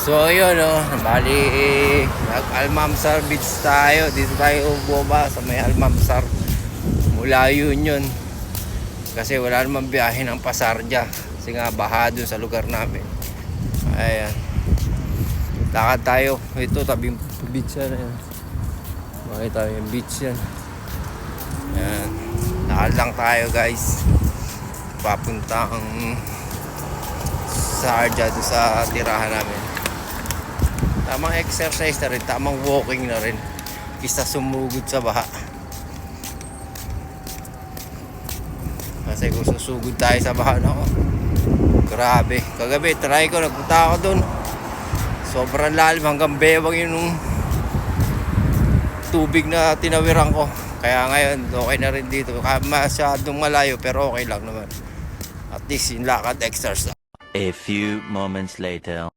So yun oh, bali nag Almamsar Beach tayo. Dito tayo bumaba sa may Almamsar. Mula yun yun. Kasi wala namang biyahe ng Pasarja. Kasi nga baha dun sa lugar namin. Ayan. Lakad tayo. Ito tabing beach yan. Ayan. Makita yung beach yan. Ayan. Lakad lang tayo guys. Papuntang sa Arja doon sa tirahan namin. Tamang exercise na rin, tamang walking na rin. Kisa sumugod sa baha. Kasi kung susugod tayo sa baha, no, grabe. Kagabi, try ko, nagpunta ako doon. Sobrang lalim hanggang bewang yun tubig na tinawiran ko. Kaya ngayon, okay na rin dito. Masyadong malayo, pero okay lang naman. At least yung lakad exercise. A few moments later.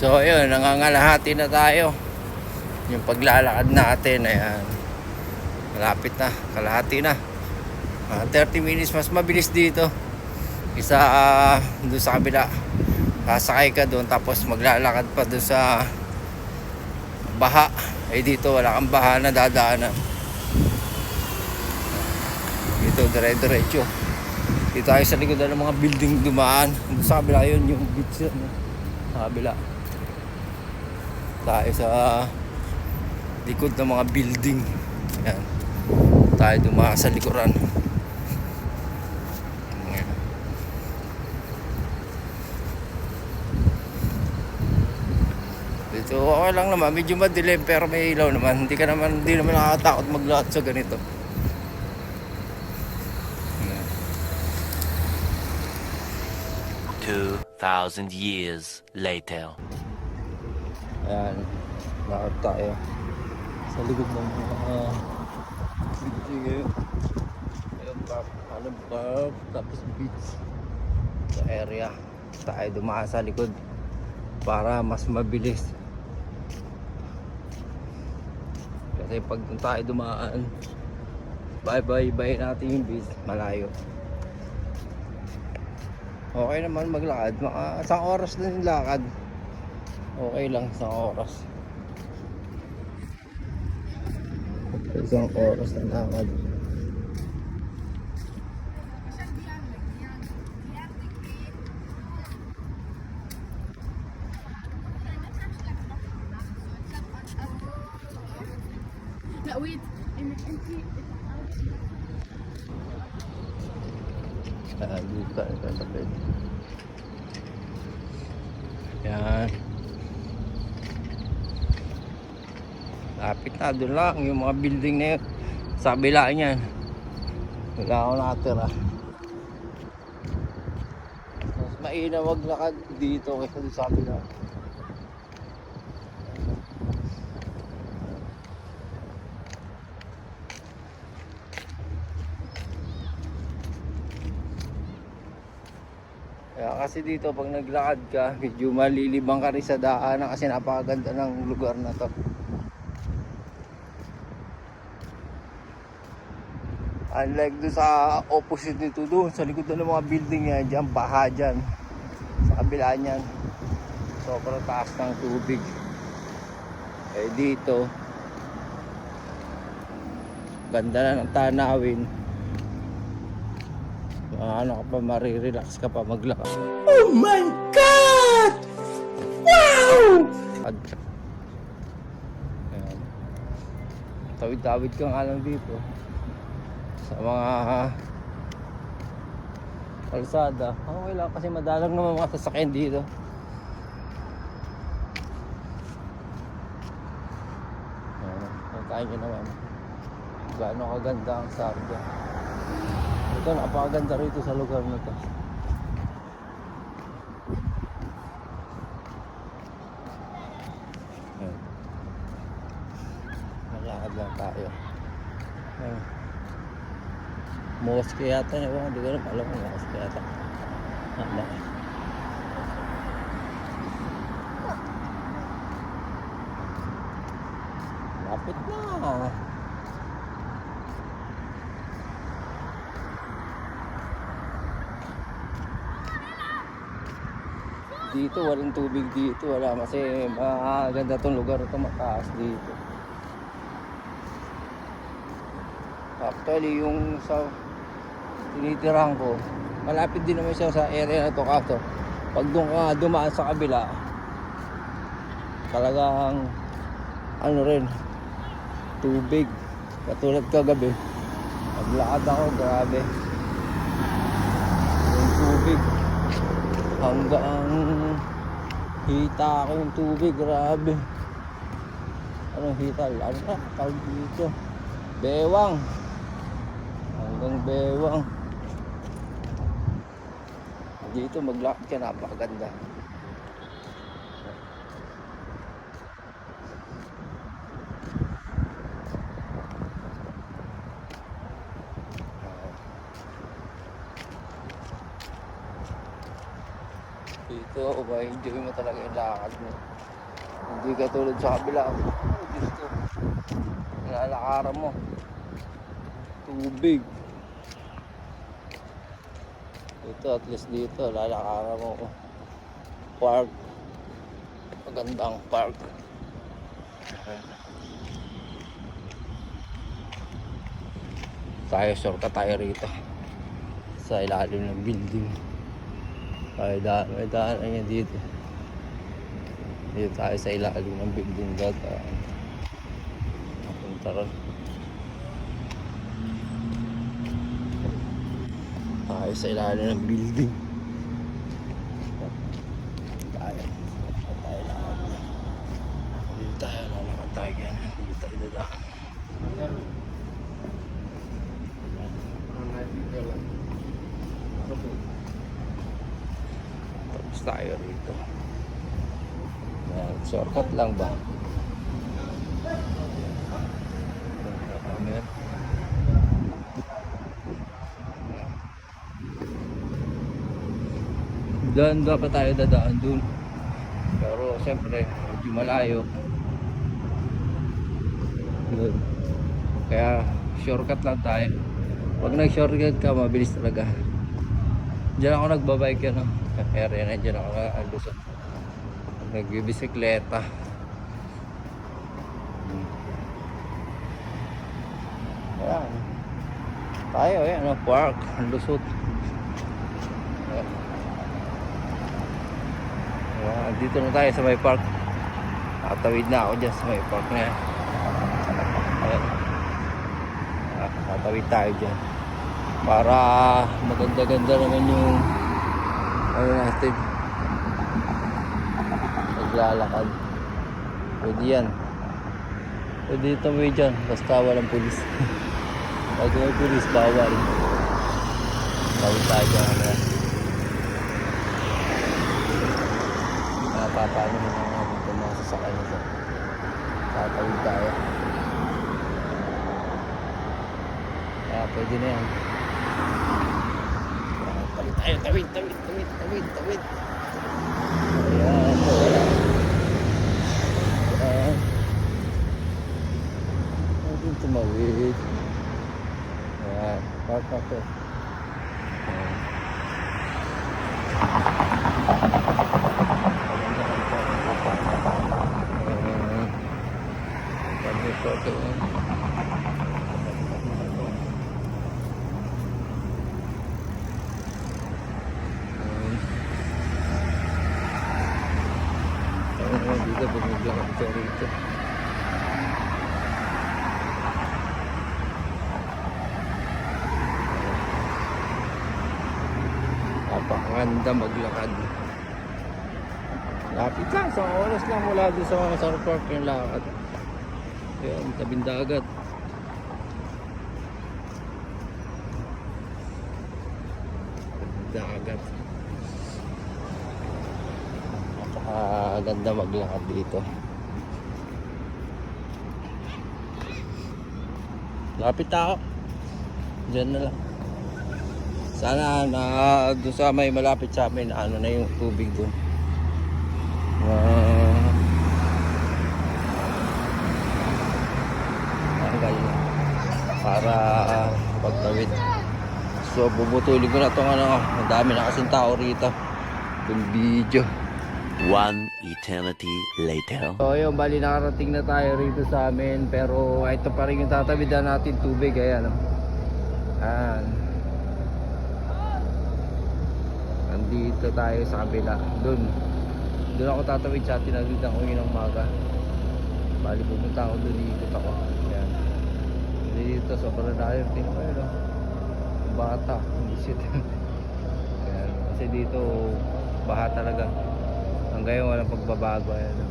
So ayun, nangangalahati na tayo. Yung paglalakad natin, ayan. Malapit na, kalahati na. Ah, 30 minutes, mas mabilis dito. Isa uh, doon sa kabila. Sasakay ka doon, tapos maglalakad pa doon sa baha. Eh dito, wala kang baha na dadaanan. Dito, dire-diretso. Dito tayo sa likod ng mga building dumaan. Doon sa kabila yun, yung beach eh. Sa kabila tayo sa likod ng mga building yan tayo dumaan sa likuran Yan. dito okay lang naman medyo madilim pero may ilaw naman hindi ka naman hindi naman nakakatakot maglakad sa ganito Yan. 2,000 years later. Ayan, lakad tayo. Sa likod ng mga uh, sige, ayun pa, ano ba, tapos beach. Sa area. Tayo dumaan sa likod para mas mabilis. Kasi pag tayo dumaan bye bye bye natin yung beach. Malayo. Okay naman maglakad. Mga isang oras na yung lakad okay lang isang oras. Isang oras na lakad Na, doon lang. Yung mga building na yun. Sa kabila niyan. Wala ako nakatira. Mas maina wag lakad dito kaysa sa kabila. Kaya kasi dito pag naglakad ka, medyo malilibang ka rin sa daanan kasi napakaganda ng lugar na to. Unlike doon sa opposite nito doon, sa likod na ng mga building yan, dyan, baha dyan. Sa kabila niyan, sobrang taas ng tubig. Eh dito, ganda na ng tanawin. Ano ka pa, marirelax ka pa maglakad. Oh my God! Wow! Tawid-tawid ka nga lang dito. Sa mga kalsada. Okay lang kasi madalang naman mga sasakyan dito. Ayan. Nakakain nyo naman. Gaano kaganda ang Sardia. Ito, napakaganda rito sa lugar na to. Ayan. Nalakad lang tayo. Mosque yata niya ba? Hindi ko alam. Alam ko mosque yata. Ano? Lapit na. Dito, walang tubig dito. Wala kasi maganda tong lugar ito mataas dito. Actually, yung sa tinitirahan ko, malapit din naman siya sa area na to kaso. Pag doon ka dumaan sa kabila, talagang ano rin, tubig. Katulad kagabi, naglakad ako, grabe. Yung tubig, hanggang hita ako tubig, grabe. Anong hita? Ano na, dito? Bewang. Hanggang bewang. Dito maglakad ka, napakaganda. Dito, ma-enjoy mo talaga yung lakad mo. Hindi ka tulad sa kabila. Oh, Diyos ko. Nalalakaran mo. Tubig. Dito, at least dito, lalakaran mo. Park. Magandang park. Tayo, shortcut tayo rito. Sa ilalim ng building. Tayo daan, may daan niya dito. Dito tayo sa ilalim ng building dot. Uh, punta ron. Tayo sa ilalim ng building. Tayo. Tayo lakad. Dito tayo, lalakad tayo yan. Dito tayo dadaan. Tapos tayo rito. Yan, shortcut lang ba? Ano yan? Doon dapat tayo dadaan dun. Pero siyempre, medyo malayo. Kaya shortcut lang tayo. Pag nag-shortcut ka, mabilis talaga. Diyan ako nagbabike yan. No? Area na dyan ako nag-alusot. Nagbibisikleta. Hmm. Ayan. Tayo eh, ano, park, lusot. Ayan. Ayan, dito na tayo sa may park. Tatawid na ako dyan sa may park na. Ah, Tatawid tayo dyan. Para maganda-ganda naman yung ano natin naglalakad pwede yan. Pwede tumawid dyan. Basta walang pulis. Pag may pulis bawal. Tawid tayo dyan. ano napapano mo na nga dito mga sasakay nito tatawid tayo kaya pwede na yan Tawid tayo, tawid, tawid, tawid, tawid, tawid. Ayan. Ayan. Pwede tumawid. Ayan, park ako. Ayan. Ayan. Pwede po ito. Ayan. Ayan, dito, bumiblang ako rito. Napakaganda maglakad. Lapit lang, sa oras lang mula doon sa mga South Park yung lakad. Ayan, tabing. Dagat. Napakaganda maglakad dito. Lapit ako. Diyan na lang. Sana na doon sa may malapit sa amin, ano na yung tubig doon. Uh, tanggal na. Para uh, pagtawid. So bubutulin ko na itong ano, ang dami na kasing tao rito. Itong video. One eternity later. So yun, bali nakarating na tayo rito sa amin pero ito pa rin yung tatabidan natin tubig ayan oh. Ayan. Nandito tayo sa kabila. Doon. Doon ako tatawid sa atin nandito ako yun ng maga. Bali pupunta ako doon, iikot ako. Ayan. Dito sobrang dahil. Tingnan ko yun oh. Bata. Visit. Ayan. Kasi dito baha talaga. Hanggang ngayon walang pagbabago. Ayan. oh.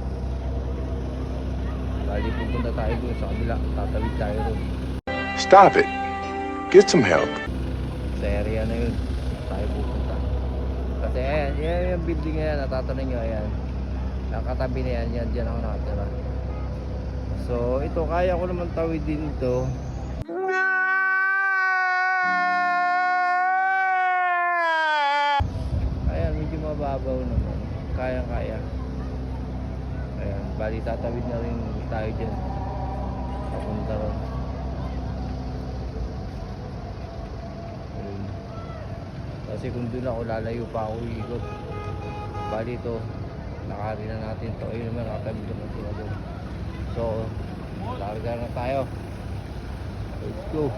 Bali pupunta tayo doon sa kabila. Tatawid tayo doon. Stop it. Get some help. Sa area na yun. Tayo pupunta. Kasi ayan, yan yung building na yan. Natatanan nyo ayan. Nakatabi na yan. Yan, dyan ako nakatira. So ito, kaya ko naman tawid din ito. Ayan, medyo mababaw naman. Kaya-kaya. Ayan, bali tatawid na rin tayo dyan. Papunta ron. Ayun. Kasi kung doon ako lalayo pa ako ikot. Bali ito, nakari na natin to. Ayun naman, nakatabi naman sila doon. So, larga na tayo. Let's go.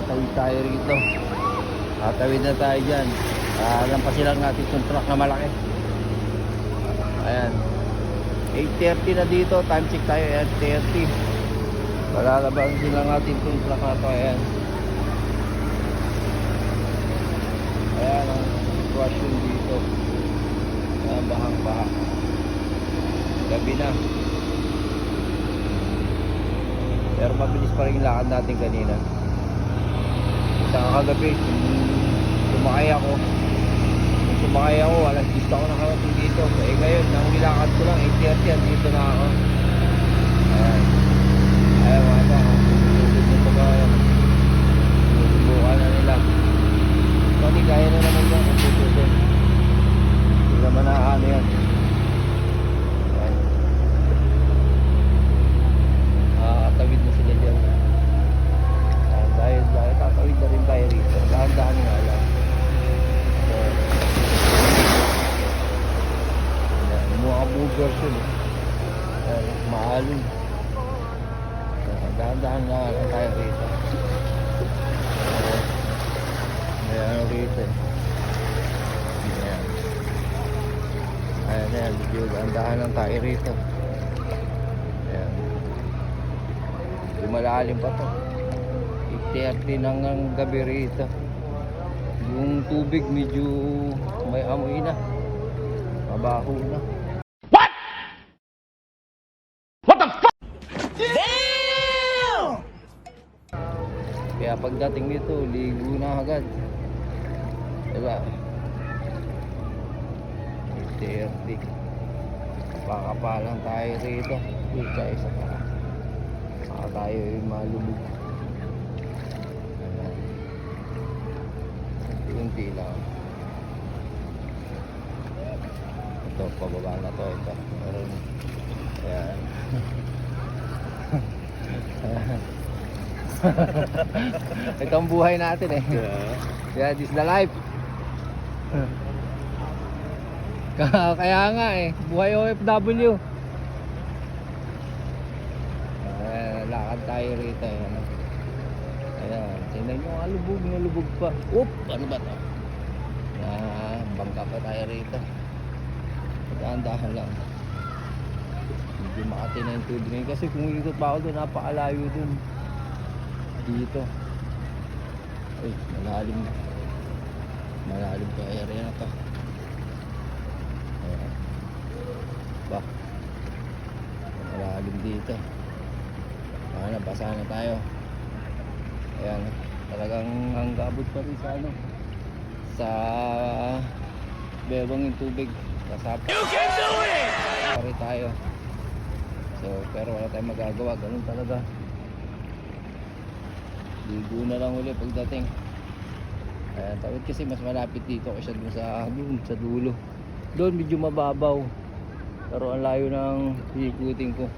Tatawid tayo rito. Tatawid na tayo dyan. Uh, lampasin lang natin itong truck na malaki. Ayan. 8.30 na dito. Time check tayo. 8.30. Palalabasin lang natin itong truck na to. Ayan. Ayan ang sitwasyon dito. Ayan, bahang baha. Gabi na. Pero mabilis pa rin yung lakad natin kanina. Sa kagabi, nung sumakay ako. Sumakay ako, alas 10 ako nakarating dito. Eh ngayon, nang nilakad ko lang, 8.30 yan, dito na ako. Ayan. Ayan mga ito. Pag ayan. Susubukan na nila. Kasi kaya na naman yan kung tutusin. Hindi naman na ano yan. Ayan. Nakakatawid na sila dyan. Ayan, dahil, dahil tatawid na rin tayo rito. Dahan-dahan nga lang. So, ayan, mukha buong version eh. Ayan, maalon. Ayan, Dahan-dahan nga lang tayo rito. So, may ano rito eh. Ayan. Ayan, ayan. Medyo dahan lang tayo rito. Ayan. Lumalalim pa to. 8.30 ng ang gabi rito. Yung tubig medyo may amoy na. Mabaho na. Kaya pagdating nito, ligo na agad. Diba? 30. Pakapalang tayo rito. Isa isa pa. Saka tayo yung malubog. Unti lang. Ito, pababa na to. Ito. Meron. Ayan. Ito ang buhay natin eh. Yeah, this is the life. Kaya, kaya nga eh, buhay OFW. Ayan, lakad tayo rito eh. Ayan, tingnan nyo ang lubog na lubog pa. Oop, ano ba to? Ayan, bangka pa tayo rito. Dahan-dahan lang. Medyo makati na yung tubig ngayon. Kasi kung ikot pa ako doon, napakalayo doon. Dito. Uy, malalim na. Malalim pa area na to. Ayan. Ba. Malalim dito. Baka nabasa na tayo. Ayan. Talagang hanggabot pa rin sa ano. Sa bebang yung tubig. Kasapa. You can do it! Pari tayo. So, pero wala tayong magagawa. Ganun talaga. Ligo na lang uli pagdating. Ayan, tawid kasi mas malapit dito kasi dun sa, dun, sa dulo. Doon medyo mababaw. Pero ang layo ng ikutin ko.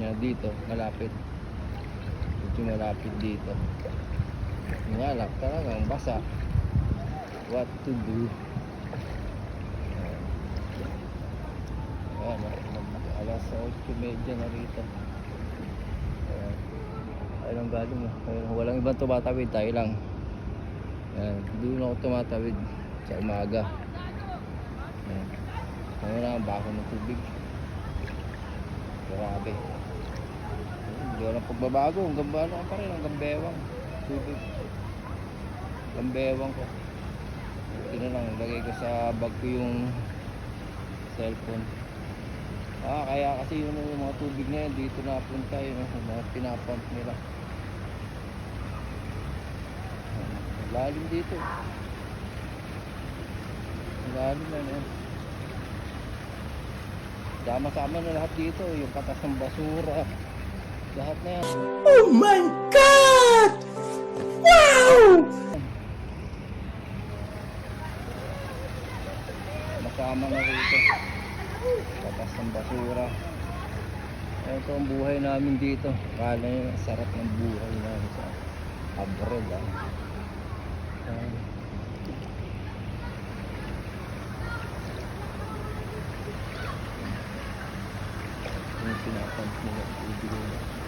Yan dito, malapit. Malapit dito. Nga lang, talagang basa. What to do? Ayan, alas 8.30 na rito. Ayan. Lang galing. Ayan, walang ibang tumatawid, tayo lang. Ayan, doon ako tumatawid sa umaga. Ayan. Ngayon na ang bako ng tubig. Grabe. Hindi walang pagbabago. Hanggang ba pa rin, hanggang bewang. Tubig. Hanggang bewang ko. Ito lang, lagay ko sa bag ko yung cellphone. Ah, kaya kasi yun yung mga tubig na yun, dito napunta yun, yung mga pinapump nila. Lalim dito. Lalim na yan. Sama-sama na lahat dito, yung katas ng basura. Lahat na yan. Oh my God! Wow! Masama na rito. Katas ng basura. Ito ang buhay namin dito. Kala nyo, sarap ng buhay namin sa abroad. Ah. Ah. Yung pinapump nila, ibigay nila.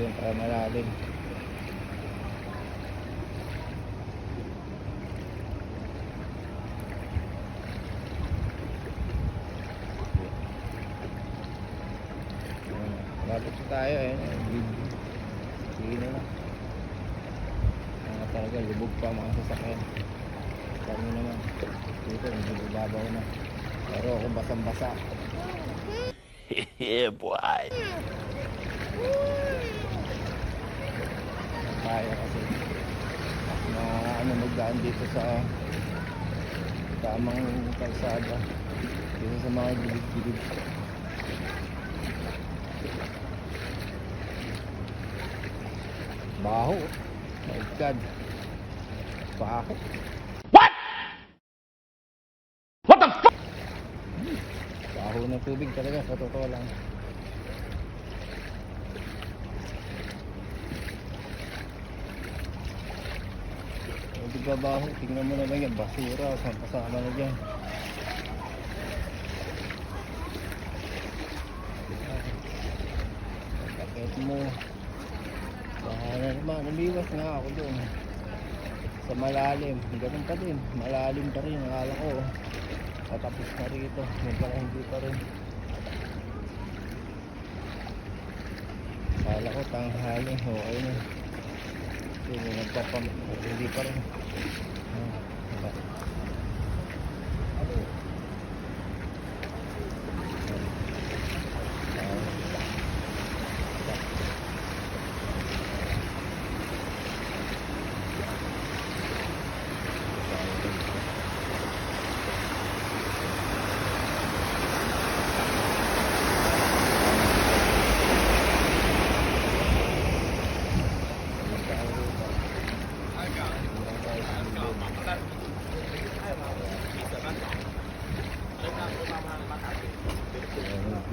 Doon kaya malalim. Malapit tayo eh. Sige na lang. Mga talaga, lubog pa ang mga sasakyan. Kami naman. Dito, medyo babaw na. Pero ako basang-basa. yeah, boy. Kaya kasi. Na ano, magdaan dito sa tamang kalsada. Dito sa mga gilid-gilid. Baho. My God. Bakit? What? What the fuck? Baho ng tubig talaga sa totoo lang. Hindi ba baho? Tingnan mo naman yan. Basura. Kasama na dyan. Bakit mo? Baka na naman. Umiwas nga ako doon. Sa malalim. Ganun pa din. Malalim pa rin. Akala ko. Patapos na rito. Yung pala hindi pa rin. Akala ko tanghali. Okay na. Hindi nagpapam. Hindi pa rin.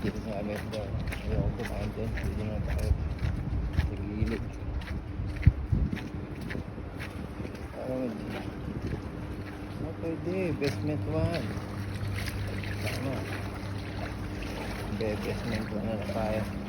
Uh, dito sa amin daw. Ayaw ko kumain doon. Dito na tayo. Sa gilid. Ano Pwede, basement 1. Tama. Basement 1 na tayo.